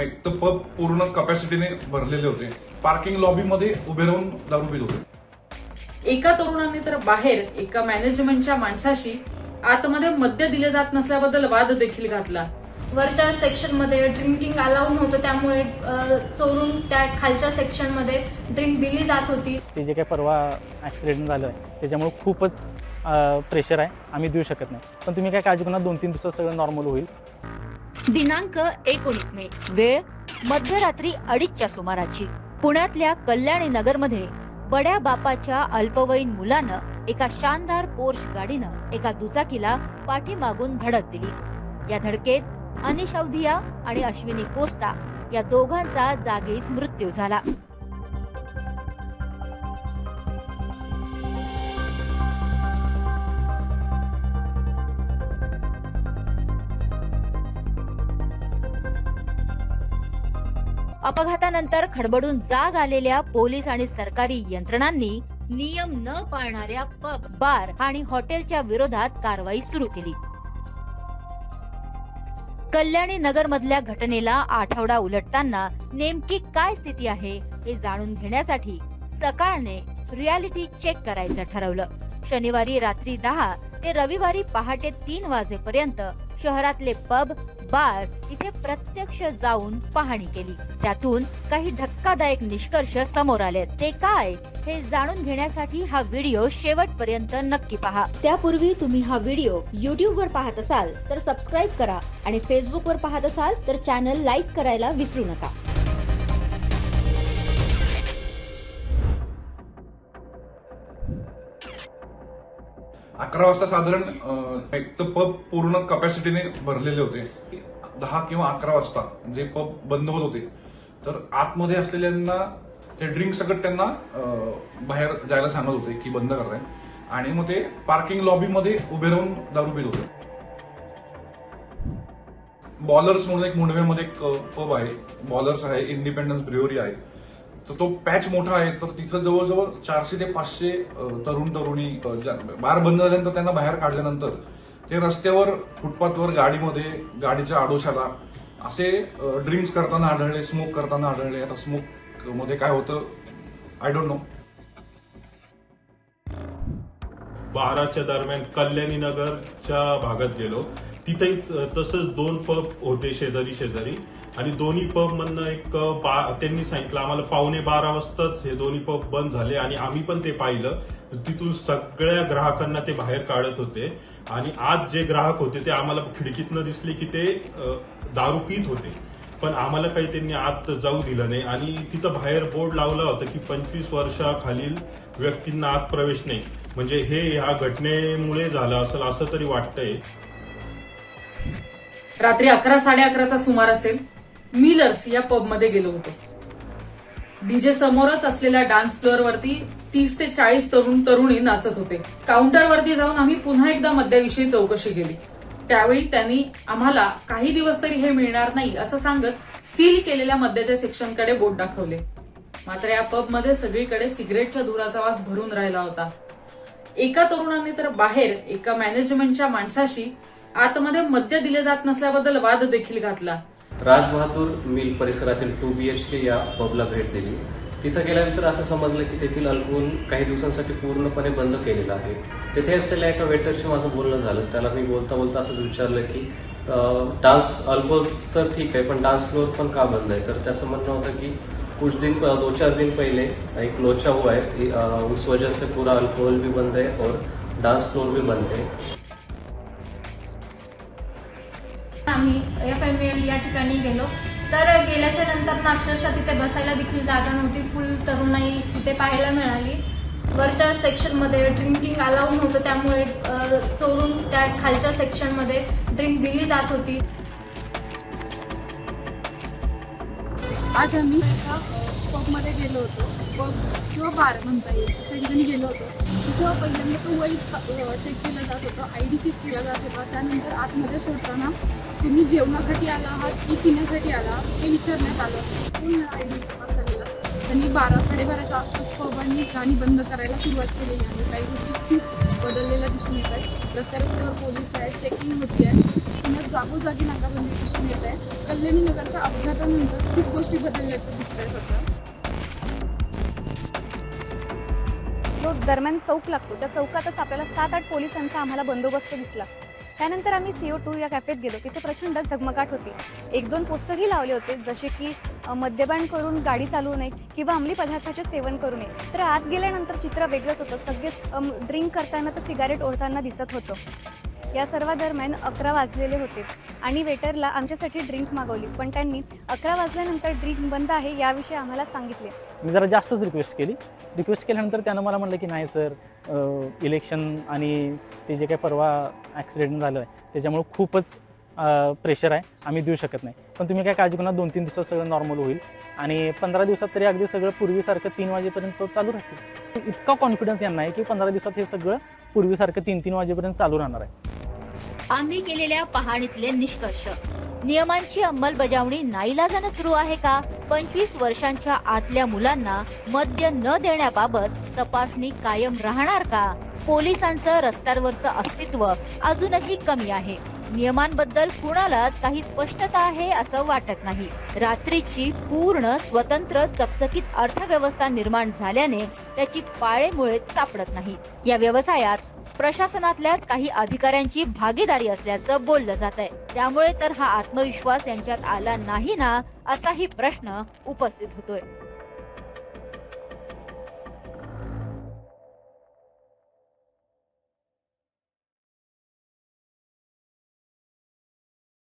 एक तर पब पूर्ण कपॅसिटीने भरलेले होते. पार्किंग लॉबीमध्ये उभे राहून दारू पित होते. एका तरुणाने तर बाहेर एका मॅनेजमेंटच्या माणसाशी आतमध्ये मद्य दिले जात नसल्याबद्दल वाद देखील घातला. वरच्या सेक्शनमध्ये ड्रिंकिंग अलाउड नव्हतं त्यामुळे चोरून त्या खालच्या सेक्शनमध्ये ड्रिंक दिली जात होती. ते जे काही परवा ॲक्सिडेंट झालं आहे त्याच्यामुळे खूपच प्रेशर आहे. आम्ही देऊ शकत नाही. पण तुम्ही काय काळजी करू नका दोन तीन दिवसात सगळं नॉर्मल होईल. दिनांक एकोणीस मे वेळ मध्यरात्री अडीचच्या सुमाराची. पुण्यातल्या कल्याणी नगरमध्ये बड्या बापाच्या अल्पवयीन मुलानं एका शानदार पोर्श गाडीनं एका दुचाकीला पाठीमागून धडक दिली. या धडकेत अनिश अवधिया आणि अश्विनी कोस्ता या दोघांचा जागीच मृत्यू झाला. अपघातानंतर खडबडून जाग आलेल्या पोलीस आणि सरकारी यंत्रणांनी नियम न पाळणाऱ्या पब बार आणि हॉटेलच्या विरोधात कारवाई सुरू केली. कल्याणी नगर मधल्या घटनेला आठवडा उलटताना नेमकी काय स्थिती आहे हे जाणून घेण्यासाठी सकाळने रियालिटी चेक करायचं ठरवलं. शनिवारी रात्री दहा ते रविवारी पहाटे तीन वाजेपर्यंत शहरातले पब बार इथे प्रत्यक्ष जाऊन पाहणी केली. त्यातून काही धक्कादायक निष्कर्ष समोर आले. ते काय? हे जाणून घेण्यासाठी हा व्हिडिओ शेवटपर्यंत नक्की पहा. त्यापूर्वी तुम्ही हा व्हिडिओ युट्यूब वर पाहत असाल तर सबस्क्राईब करा. आणि फेसबुक वर पाहत असाल तर चॅनल लाईक करायला विसरू नका. अकरा वाजता साधारण एक तर पब पूर्ण कपॅसिटीने भरलेले होते. दहा किंवा अकरा वाजता जे पब बंद होत होते. तर आतमध्ये असलेल्यांना ते ड्रिंक सकट त्यांना बाहेर जायला सांगत होते की बंद करताय. आणि मग ते पार्किंग लॉबीमध्ये उभे राहून दारू पित होते. बॉलर्स म्हणून एक मुंडव्यामध्ये एक पब आहे. बॉलर्स आहे इंडिपेंडन्स ब्रिवरी आहे. तर तो पॅच मोठा आहे तर तिथं जवळजवळ चारशे ते पाचशे तरुण तरुणी बार बंद झाल्यानंतर त्यांना बाहेर काढल्यानंतर ते रस्त्यावर फुटपाथवर गाडीमध्ये गाडीच्या आडोशाला असे ड्रिंक्स करताना आढळले स्मोक करताना आढळले. आता स्मोकमध्ये काय होतं? आय डोंट नो बाराच्या दरम्यान कल्याणी नगरच्या भागात गेलो. तिथेही तसंच दोन पब होते शेजारी शेजारी. आणि दोन्ही पब मधनं एक बा- त्यांनी सांगितलं आम्हाला पावणे बारा वाजताच हे दोन्ही पब बंद झाले आणि आम्ही पण ते पाहिलं. तिथून सगळ्या ग्राहकांना ते बाहेर काढत होते. आणि आज जे ग्राहक होते ते आम्हाला खिडकीतनं दिसले की ते दारू पित होते. पण आम्हाला काही त्यांनी आत जाऊ दिलं नाही. आणि तिथं बाहेर बोर्ड लावला होता की पंचवीस वर्षाखालील व्यक्तींना आत प्रवेश नाही. म्हणजे हे ह्या घटनेमुळे झालं असेल असं तरी वाटतंय. रात्री अकरा साडे अकराचा सुमार असेल मिलर्स या पबमध्ये गेलो होतो. डीजे समोरच असलेल्या डान्स फ्लोअर वरती तीस ते चाळीस तरुण तरुणी नाचत होते. काउंटरवरती जाऊन आम्ही पुन्हा एकदा मद्याविषयी चौकशी केली. त्यावेळी त्यांनी आम्हाला काही दिवस तरी हे मिळणार नाही असं सांगत सील केलेल्या मद्याच्या सेक्शनकडे बोट दाखवले. मात्र या पबमध्ये सगळीकडे सिगरेटच्या धुराचा वास भरून राहिला होता. एका तरुणाने तर बाहेर एका मॅनेजमेंटच्या माणसाशी आतमध्ये मद्य दिले जात नसल्याबद्दल वाद देखील घातला. राजबहादूर मिल परिसरातील टू बी एच के या पबला भेट दिली. तिथं गेल्यानंतर असं समजलं की तेथील अल्कोहोल काही दिवसांसाठी पूर्णपणे बंद केलेलं आहे. तेथे असलेल्या एका वेटरशी माझं बोलणं झालं. त्याला मी बोलता बोलता असंच विचारलं की डान्स अल्कोहोल तर ठीक आहे पण डान्स फ्लोअर पण का बंद आहे? तर त्याचं म्हणणं होतं की कुछ दिन दो चार दिन पहले एक लोचा हुआ है उस वजह से पूरा अल्कोहल भी बंद है और डांस फ्लोर भी बंद है. आम्ही एफ एम एल या ठिकाणी गेलो. तर गेल्याच्यानंतर ना अक्षरशः तिथे बसायला देखील जागा नव्हती. फुल तरुणाई तिथे पाहायला मिळाली. वरच्या सेक्शनमध्ये ड्रिंकिंग अलाउड नव्हतं. त्यामुळे चोरून त्या खालच्या सेक्शनमध्ये ड्रिंक दिली जात होती. आज आम्ही एका पबमध्ये गेलो होतो. पब किंवा बार म्हणता येईल. अशा ठिकाणी गेलो होतो. तिथं पहिल्यांदा तो वय चेक केला जात होता. आय डी चेक केला जात होता. त्यानंतर आतमध्ये सोडताना तुम्ही जेवणासाठी आला आहात की पिण्यासाठी आला आहात हे विचारण्यात आलं. पूर्ण आय डी तपास झालेला? त्यांनी बारा साडेबाराच्या आसपास पब आणि गाणी बंद करायला सुरुवात केलेली आहे. काही गोष्टी खूप बदललेल्या दिसून येत आहेत. रस्त्या रस्त्यावर पोलीस आहेत चेकिंग होती आहे. पुण्यात जागोजागी नाकाबंदी दिसून येत आहे. कल्याणी नगरच्या अपघातानंतर खूप गोष्टी बदलल्याचं आहे सध्या. जो दरम्यान चौक लागतो. त्या चौकातच आपल्याला सात आठ पोलिसांचा आम्हाला बंदोबस्त दिसला. त्यानंतर आम्ही सी ओ टू या कॅफेत गेलो. तिथे प्रचंड झगमगाट होती. एक दोन पोस्टरही लावले होते जसे की मद्यपान करून गाडी चालवू नये किंवा अंमली पदार्थाचे सेवन करू नये. तर आत गेल्यानंतर चित्र वेगळंच होतं. सगळे ड्रिंक करताना तर सिगारेट ओढताना दिसत होतं. या सर्व दरम्यान अकरा वाजलेले होते. आणि वेटरला आमच्यासाठी ड्रिंक मागवली. पण त्यांनी अकरा वाजल्यानंतर ड्रिंक बंद आहे याविषयी आम्हाला सांगितले. मी जरा जास्तच रिक्वेस्ट केली. रिक्वेस्ट केल्यानंतर त्यानं मला म्हटलं की नाही सर इलेक्शन आणि ते जे काही परवा ॲक्सिडेंट झालं आहे त्याच्यामुळं खूपच प्रेशर आहे. आम्ही देऊ शकत नाही. पण तुम्ही काय काळजी करा दोन तीन दिवसात सगळं नॉर्मल होईल. आणि पंधरा दिवसात तरी अगदी सगळं पूर्वीसारखं तीन वाजेपर्यंत चालू राहतील. इतका कॉन्फिडन्स यांना आहे की पंधरा दिवसात हे सगळं पूर्वीसारखं तीन तीन वाजेपर्यंत चालू राहणार आहे. आम्ही केलेल्या पाहणीतले निष्कर्ष. नियमांची अंमलबजावणी नाईलाजानं सुरू आहे का? पंचवीस वर्षांच्या आतल्या मुलांना मद्य न देण्याबाबत तपासणी कायम राहणार का? पोलिसांचं रस्त्यांवरचं अस्तित्व अजूनही कमी आहे. नियमांबद्दल कुणालाच काही स्पष्टता आहे असं वाटत नाही. रात्रीची पूर्ण स्वतंत्र चकचकीत अर्थव्यवस्था निर्माण झाल्याने त्याची पाळेमुळेच सापडत नाही. या व्यवसायात प्रशासनातल्याच काही अधिकाऱ्यांची भागीदारी असल्याचं बोललं जात आहे त्यामुळे तर हा आत्मविश्वास यांच्यात आला नाही ना असाही प्रश्न उपस्थित होतोय.